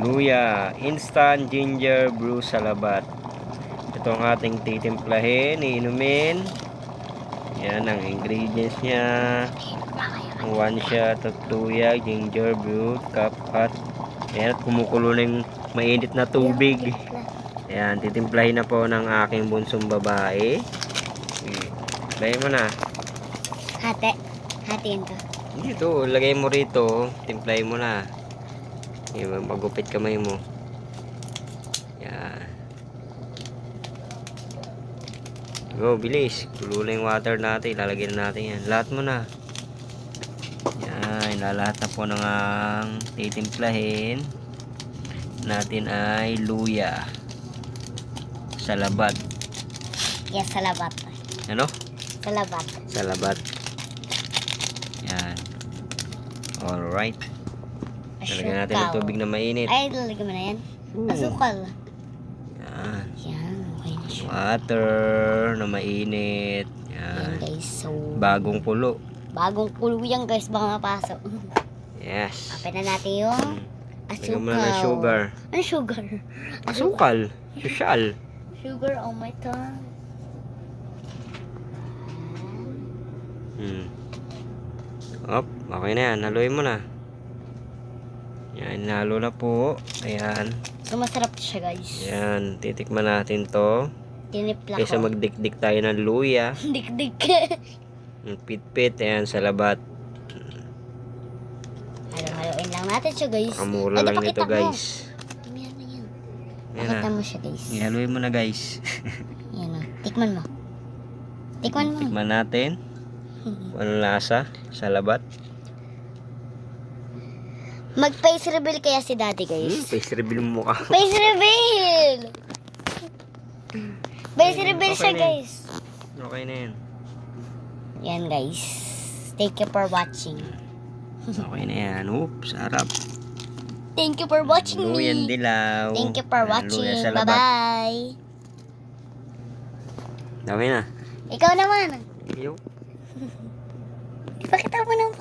luya, instant ginger brew salabat. Ito ang ating titimplahin, iinumin. Yan ang ingredients niya. One shot of luya, ginger brew, cup hot. Ayan, at kumukulo na yung mainit na tubig. Ayan, titimplahin na po ng aking bunsong babae. Lagay mo na. Hati. Hatiin to. Dito, lagay mo rito. Timplahin mo na. Yan, magupit kamay mo. Yan. Go, bilis. Kulo yung water natin. Lalagyan na natin yan. Lahat mo na. Yan, lalahat na po ng ang titimplahin natin ay luya. Salabat. Yes, salabat. Ano? Salabat. Salabat. Yan. Alright. Lalagyan natin ng Asukal. tubig na mainit. Ay, lalagyan mo na yan. Asukal. Yan. Yan, okay na siya. Water na mainit. Yan. Yan guys, so Bagong kulo. bagong kulo yan guys, baka mapasok. Yes. Open na natin yung Mm. Lagyan asukal. mo na ng sugar. Ano sugar? Asukal. Sosyal. Sugar on my tongue. Hmm. Op, okay na yan. Haluin mo na. Yan, nalo na po. Ayan. So, masarap siya guys. Yan, titikman natin to. Tinipla Kaysa ko. magdikdik tayo ng luya. Dik-dik. Pitpit, ayan, sa labat. Halo-haloin lang natin siya guys. Kamura Ay, lang nito, mo. guys. Na yan. Ayan Pakita na. mo siya guys. Ihaluin mo na, guys. Yan o. Tikman mo. Tikman mo. Tikman natin. Kung Anong lasa sa labat. Mag-face reveal kaya si daddy Hmm, guys. face reveal mo mukha. Face reveal! Face reveal Okay siya na guys. Okay na yan. Yan guys. Thank you for watching. Okay na yan. Oops, sarap. Thank you for watching Luyan me. dilaw. Thank you for watching. Bye-bye. Okay na. Ikaw naman. Yo. Ipakita mo ng